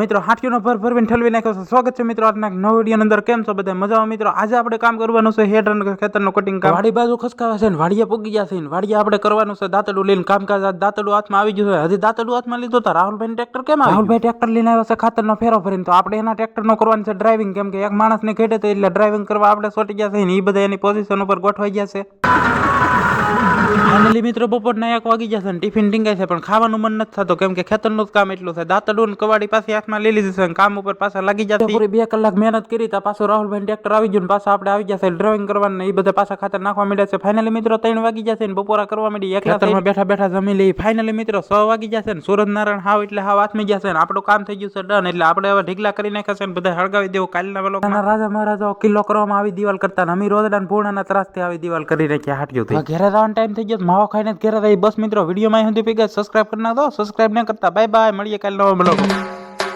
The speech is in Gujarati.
મિત્રો હાથીઓનો ભર ભરવીને ઠલવી નાખ્યો છે. સ્વાગત છે મિત્રો આજના નવો વીડિયો અંદર. કેમ છો બધા? મજામાં? મિત્રો આજે આપણે કામ કરવાનું છે હેડ અને ખેતરનું કટિંગ કામ. વાડી બાજુ ખસકાવે છે ને વાડીએ પૂગી ગયા છે ને વાડીએ આપણે કરવાનું છે દાંતડું લઈને કામકાજ. દાંતડું હાથમાં આવી ગયું છે. હજી દાંતડું હાથમાં લીધું તો રાહુલભાઈ ટ્રેક્ટર કેમ રાહુલભાઈ ટ્રેક્ટર લઈને આવ્યો છે ખાતરનો ફેરો ભરીને. તો આપણે એના ટ્રેક્ટરનો કરવાનું છે ડ્રાઇવિંગ કેમ કે એક માણસને ખેડે તો એટલે ડ્રાઇવિંગ કરવા આપણે સોટી ગયા છે ને એ બધા એની પોઝિશન ઉપર ગોઠવાઈ ગયા છે. ફાઇનલી મિત્રો બપોરના એક વાગી જશે ને ટિફિન ટીંગાય છે પણ ખાવાનું મન નથી થતું. કેમ કે ખેતરનું જ કામ એટલું છે. દાંતડું ને કવાડી પાસે હાથમાં લઈ લીધું છે કામ ઉપર પાછા લાગી જશે પૂરી બે કલાક મહેનત કરી તા પાછું રાહુલભાઈ ટ્રેક્ટર આવી ગયું ને પાછા આપણે આવી જશે ડ્રોઈંગ કરવાનું ને એ બધા પાછા ખાતર નાખવા મળ્યા છે. ફાઇનલી મિત્રો ત્રણ વાગી જશે ને બપોરા કરવા માંડી એક ખેતરમાં બેઠા બેઠા જમી લઈ. ફાઇનલી મિત્રો સો વાગી જશે ને સુરજ નારાયણ હાવ એટલે હાવ આથમી જશે ને આપણું કામ થઈ ગયું છે ડન એટલે આપણે હવે ઢીકલા કરી નાખ્યા છે ને બધા હળગાવી દેવું. કાલના વાલો રાજા મહારાજાઓ કિલ્લો કરવામાં આવી દિવાલ કરતા અમે રોદડા ભૂણાના ત્રાસથી આવી દિવાલ કરી નાખ્યા હાટ્યું ઘેરે રહેવાનો ટાઈમ થઈ ગયો માવો ખાઈને ઘેરે રહી. બસ મિત્રો, વિડીયોમાં સુધી પી ગયા સબસ્ક્રાઈબ કરી નાખો સબસ્ક્રાઇબ ન કરતા. બાય બાય મળીએ કાલે નવા બ્લોગ